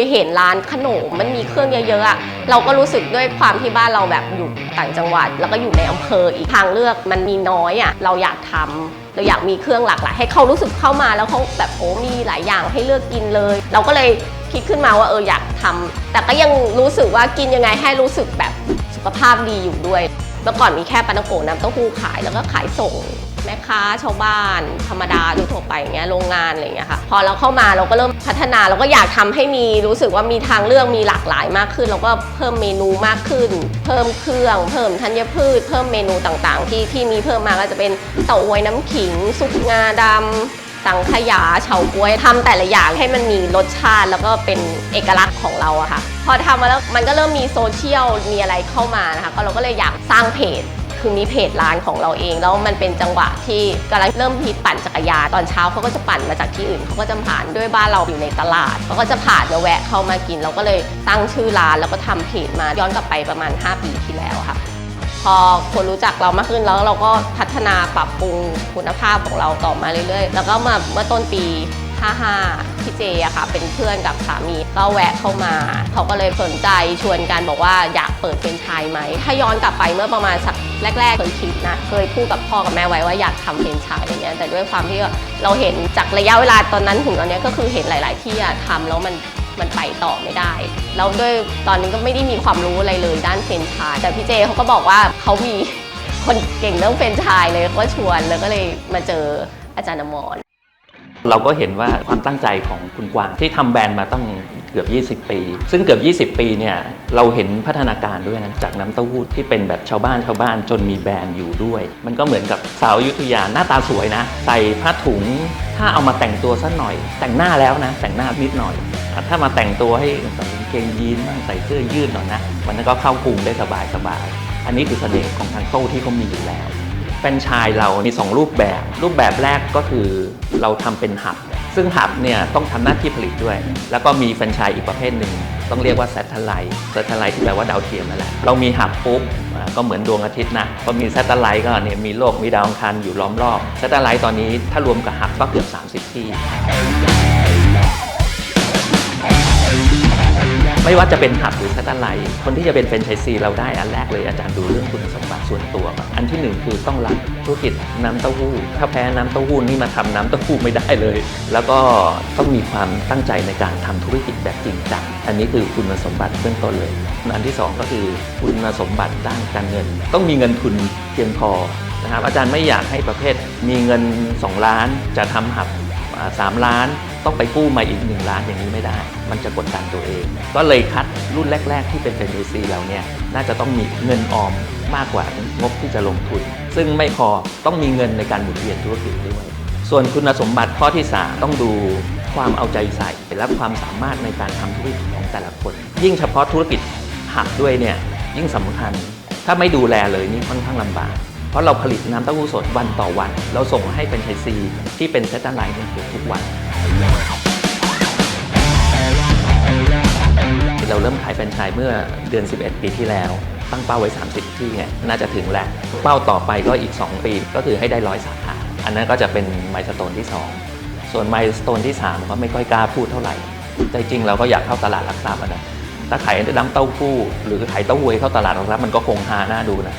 ยเห็นร้านขนมมันมีเครื่องเยอะๆอะเราก็รู้สึกด้วยความที่บ้านเราแบบอยู่ต่างจังหวัด แล้วก็อยู่ในอำเภออีกทางเลือกมันมีน้อยอะเราอยากทำเราอยากมีเครื่องหลากหลายให้เขารู้สึกเข้ามาแล้วเขาแบบโอ้มีหลายอย่างให้เลือกกินเลย เราก็เลยคิดขึ้นมาว่าเอออยากทำแต่ก็ยังรู้สึกว่ากินยังไงให้รู้สึกแบบสุขภาพดีอยู่ด้วยเมื่อก่อนมีแค่ปานาโกะน้ำเต้าหู้ขายแล้วก็ขายส่ง แม่ค้าชาวบ้าน ธรรมดาทั่วไปอย่างเงี้ยโรงงานอะไรเงี้ยค่ะพอเราเข้ามาเราก็เริ่มพัฒนาเราก็อยากทำให้มีรู้สึกว่ามีทางเลือกมีหลากหลายมากขึ้นแล้วก็เพิ่มเมนูมากขึ้น เพิ่มเครื่อง เพิ่มธัญพืช เพิ่มเมนูต่างๆ ที่ที่มีเพิ่มมาก็จะเป็นเต่าอวยน้ำขิงซุปงาดำสังขยาเฉาก๊วยทำแต่ละอย่างให้มันมีรสชาติแล้วก็เป็นเอกลักษณ์ของเราอะค่ะ พอทำมาแล้วมันก็เริ่มมีโซเชียลมีอะไรเข้ามานะคะก็เราก็เลยอยากสร้างเพจ คือมีเพจร้านของเราเอง แล้วมันเป็นจังหวะที่กำลังเริ่มฮิตปั่นจักรยานตอนเช้าเขาก็จะปั่นมาจากที่อื่นเขาก็จะผ่านด้วยบ้านเราอยู่ในตลาดเขาก็จะผ่านมาแวะเข้ามากิน เราก็เลยตั้งชื่อร้านแล้วก็ทำเพจมาย้อนกลับไปประมาณ 5 ปีที่แล้วค่ะ พอคนรู้จักเรามากขึ้นแล้วเราก็พัฒนาปรับปรุงคุณภาพของเราต่อมาเรื่อยๆ แล้วก็มาเมื่อต้นปี 55 พี่เจอะค่ะ เป็นเพื่อนกับสามีก็แวะเข้ามา เขาก็เลยสนใจชวนกันบอกว่าอยากเปิดเป็นไชายไหม ถ้าย้อนกลับไปเมื่อประมาณสักแรกๆเคยคิดนะ เคยพูดกับพ่อกับแม่ไว้ว่าอยากทำเป็นไชายอย่างเงี้ย แต่ด้วยความที่เราเห็นจากระยะเวลาตอนนั้นถึงตอนเนี้ยก็คือเห็นหลาย ๆ ที่อะทำแล้วมันมันไปต่อไม่ได้ แล้วด้วยตอนนี้ก็ไม่ได้มีความรู้อะไรเลยด้านเฟรนไชายแต่พี่เจเขาก็บอกว่าเขามีคนเก่งเรื่องเฟรนไชายเลยก็ชวนแล้วก็เลยมาเจออาจารย์อมร เราก็เห็นว่าความตั้งใจของคุณกวางที่ทำแบรนด์มาตั้งเกือบ 20 ปี ซึ่งเกือบ 20 ปีเนี่ยเราเห็นพัฒนาการด้วยนะจากน้ำเต้าหู้ที่เป็นแบบชาวบ้านชาวบ้านจนมีแบรนด์อยู่ด้วย มันก็เหมือนกับสาวยุธยาหน้าตาสวยนะ ใส่ผ้าถุง ถ้าเอามาแต่งตัวสักหน่อย แต่งหน้าแล้วนะ แต่งหน้านิดหน่อย ถ้ามาแต่งตัวให้ใส่กางเกงยีนบ้างใส่เสื้อยืดหน่อยนะมันก็เข้ากรุงได้สบายสบายอันนี้คือเสน่ห์ของทางโต้ที่เขามีอยู่แล้ว ฟรนไชายเรามี 2 รูปแบบ รูปแบบแรกก็คือเราทำเป็นหับ ซึ่งหับเนี่ยต้องทำหน้าที่ผลิตด้วย แล้วก็มีแฟรนไชายอีกประเภทหนึ่งต้องเรียกว่าแซตเทไลท์แซตเทไลท์ที่แปลว่าดาวเทียมนั่นแหละ เรามีหับปุ๊บก็เหมือนดวงอาทิตย์นะพอมีแซตเทไลท์ก็เนี่ยมีโลกมีดาวอังคารอยู่ล้อมรอบแซตเทไลท์ตอนนี้ถ้ารวมกับหับก็เกือบ 30 ที่ ไม่ว่าจะเป็นหับหรือแซตไลท์คนที่จะเป็นแฟรนไชส์ซีเราได้อันแรกเลยอาจารย์ดูเรื่องคุณสมบัติส่วนตัวก่อนอันที่หนึ่งคือต้องรักธุรกิจน้ำเต้าหู้ ถ้าแพ้น้ำเต้าหู้นี่มาทำน้ำเต้าหู้ไม่ได้เลย แล้วก็ต้องมีความตั้งใจในการทำธุรกิจแบบจริงจังอันนี้คือคุณสมบัติเบื้องต้นเลย อันที่สองก็คือคุณสมบัติด้านการเงิน ต้องมีเงินทุนเพียงพอนะครับอาจารย์ไม่อยากให้ประเภทมีเงิน 2 ล้านจะทำหับสามล้าน ต้องไปกู้มาอีก 1 ล้านอย่างนี้ไม่ได้ มันจะกดดันตัวเอง ก็เลยคัดรุ่นแรก ๆ ที่เป็นเฟรนไชซีเราเนี่ยน่าจะต้องมีเงินออมมากกว่างบที่จะลงทุน ซึ่งไม่พอต้องมีเงินในการหมุนเวียนธุรกิจด้วย ส่วนคุณสมบัติข้อที่ 3 ต้องดูความเอาใจใส่และความสามารถในการทำธุรกิจของแต่ละคน ยิ่งเฉพาะธุรกิจหักด้วยเนี่ยยิ่งสำคัญ ถ้าไม่ดูแลเลยนี่ค่อนข้างลำบากเพราะเราผลิตน้ำเต้าหู้สดวันต่อวัน เราส่งให้เป็นไชซีที่เป็นเซตไลน์เนี่ยเกือบทุกวัน เราเริ่มขายแฟรนไชส์เมื่อเดือน 11 ปีที่แล้ว ตั้งเป้าไว้ 30 ที่เนี่ยน่าจะถึงแล้ว เป้าต่อไปก็อีก 2 ปีก็คือให้ได้ร้อยสาขา อันนั้นก็จะเป็นไมล์สโตนที่ 2 ส่วนไมล์สโตนที่ 3 ก็ไม่ค่อยกล้าพูดเท่าไหร่แต่จริงเราก็อยากเข้าตลาดหลักทรัพย์นะถ้าขายน้ำเต้าหู้หรือขายเต้าหวยเข้าตลาดหลักทรัพย์มันก็คงฮาหน้าดูนะ